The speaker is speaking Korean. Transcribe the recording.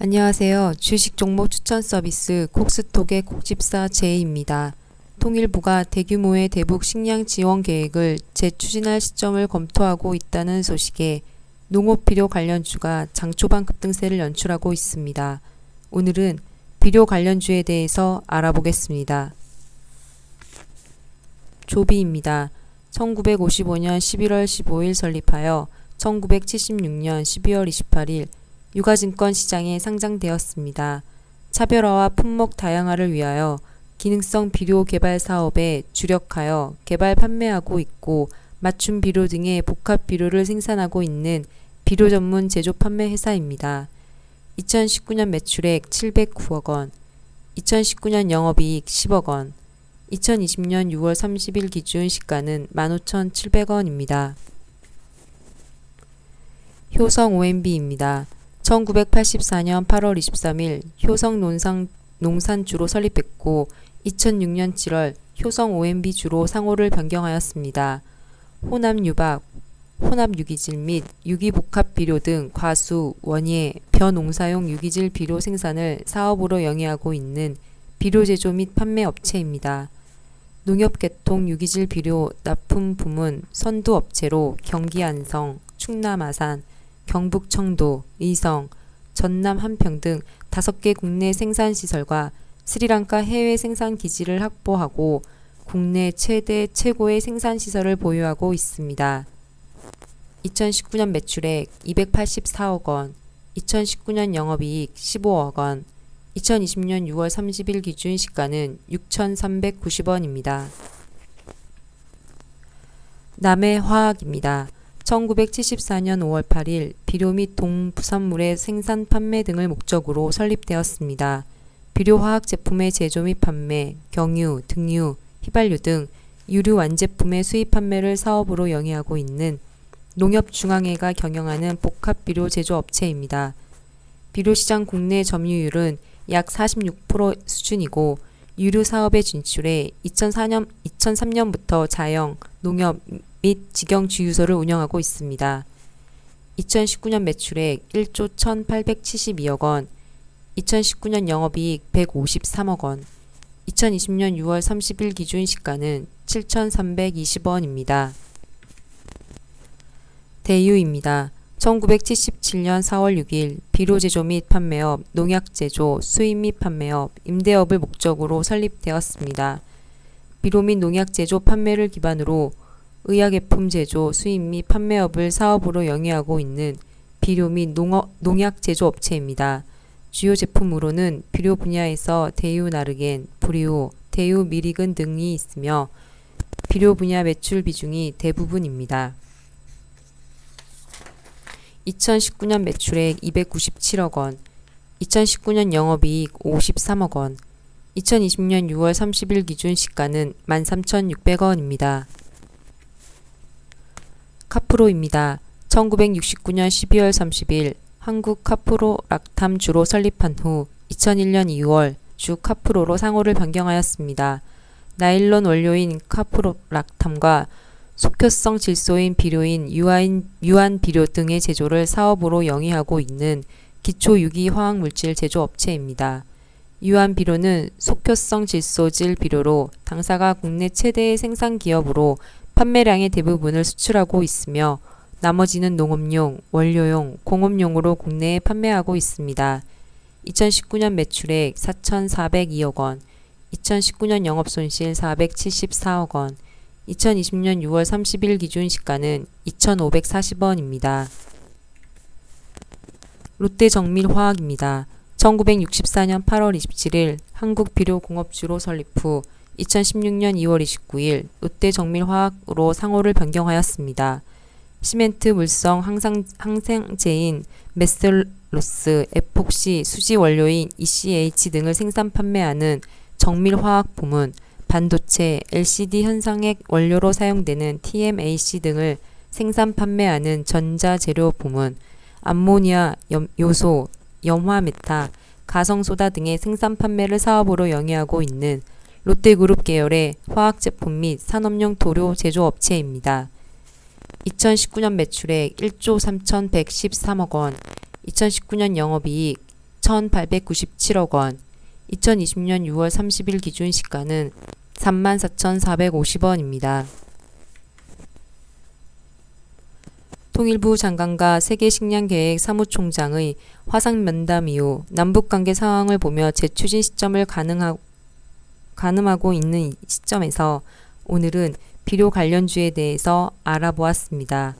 안녕하세요. 주식 종목 추천 서비스 콕스톡의 콕집사 제이입니다. 통일부가 대규모의 대북 식량 지원 계획을 재추진할 시점을 검토하고 있다는 소식에 농업 비료 관련주가 장 초반 급등세를 연출하고 있습니다. 오늘은 비료 관련주에 대해서 알아보겠습니다. 조비입니다. 1955년 11월 15일 설립하여 1976년 12월 28일 유가증권 시장에 상장되었습니다. 차별화와 품목 다양화를 위하여 기능성 비료 개발 사업에 주력하여 개발 판매하고 있고 맞춤 비료 등의 복합 비료를 생산하고 있는 비료 전문 제조 판매 회사입니다. 2019년 매출액 709억 원, 2019년 영업이익 10억 원, 2020년 6월 30일 기준 시가는 15,700원입니다. 효성 OMB입니다. 1984년 8월 23일 효성 논상, 농산주로 설립했고 2006년 7월 효성 OMB주로 상호를 변경하였습니다. 호남 유박, 혼합 유기질 및 유기복합 비료 등 과수, 원예, 벼농사용 유기질 비료 생산을 사업으로 영위하고 있는 비료 제조 및 판매 업체입니다. 농협계통 유기질 비료 납품 부문 선두 업체로 경기 안성, 충남 아산, 경북 청도, 의성, 전남 한평 등 다섯 개 국내 생산 시설과 스리랑카 해외 생산 기지를 확보하고 국내 최대 최고의 생산 시설을 보유하고 있습니다. 2019년 매출액 284억 원, 2019년 영업이익 15억 원, 2020년 6월 30일 기준 시가는 6,390원입니다. 남해 화학입니다. 1974년 5월 8일 비료 및 동부산물의 생산 판매 등을 목적으로 설립되었습니다. 비료 화학 제품의 제조 및 판매, 경유, 등유, 휘발유 등 유류 완제품의 수입 판매를 사업으로 영위하고 있는 농협중앙회가 경영하는 복합 비료 제조 업체입니다. 비료 시장 국내 점유율은 약 46% 수준이고 유류 사업에 진출해 2004년, 2003년부터 자영, 농협 및 직영 주유소를 운영하고 있습니다. 2019년 매출액 1조 1,872억 원, 2019년 영업이익 153억 원, 2020년 6월 30일 기준 시가는 7,320원입니다. 대유입니다. 1977년 4월 6일 비료 제조 및 판매업, 농약 제조, 수입 및 판매업, 임대업을 목적으로 설립되었습니다. 비료 및 농약 제조 판매를 기반으로 의약예품 제조, 수입 및 판매업을 사업으로 영위하고 있는 비료 및 농업, 농약 제조 업체입니다. 주요 제품으로는 비료 분야에서 대유 나르겐, 브리오, 대유 미리근 등이 있으며 비료 분야 매출 비중이 대부분입니다. 2019년 매출액 297억 원, 2019년 영업이익 53억 원, 2020년 6월 30일 기준 시가는 13,600원입니다. 카프로입니다. 1969년 12월 30일 한국 카프로 락탐 주로 설립한 후 2001년 2월 주 카프로로 상호를 변경하였습니다. 나일론 원료인 카프로 락탐과 속효성 질소인 비료인 유한, 유한 비료 등의 제조를 사업으로 영위하고 있는 기초 유기 화학 물질 제조 업체입니다. 유한 비료는 속효성 질소질 비료로 당사가 국내 최대의 생산 기업으로 판매량의 대부분을 수출하고 있으며 나머지는 농업용, 원료용, 공업용으로 국내에 판매하고 있습니다. 2019년 매출액 4,402억 원, 2019년 영업손실 474억 원, 2020년 6월 30일 기준 시가는 2,540원입니다. 롯데정밀화학입니다. 1964년 8월 27일 한국비료공업주로 설립 후 2016년 2월 29일 롯데정밀화학으로 상호를 변경하였습니다. 시멘트 물성 항상, 항생제인 메슬로스, 에폭시, 수지 원료인 ECH 등을 생산 판매하는 정밀화학 부문, 반도체, LCD 현상액 원료로 사용되는 TMAC 등을 생산 판매하는 전자재료 부문, 암모니아, 요소, 염화 메타, 가성소다 등의 생산 판매를 사업으로 영위하고 있는 롯데그룹 계열의 화학제품 및 산업용 도료 제조업체입니다. 2019년 매출액 1조 3,113억 원, 2019년 영업이익 1,897억 원, 2020년 6월 30일 기준 시가는 34,450원입니다. 통일부 장관과 세계식량계획 사무총장의 화상 면담 이후 남북관계 상황을 보며 재추진 시점을 가능하, 가늠하고 있는 이 시점에서 오늘은 비료 관련주에 대해서 알아보았습니다.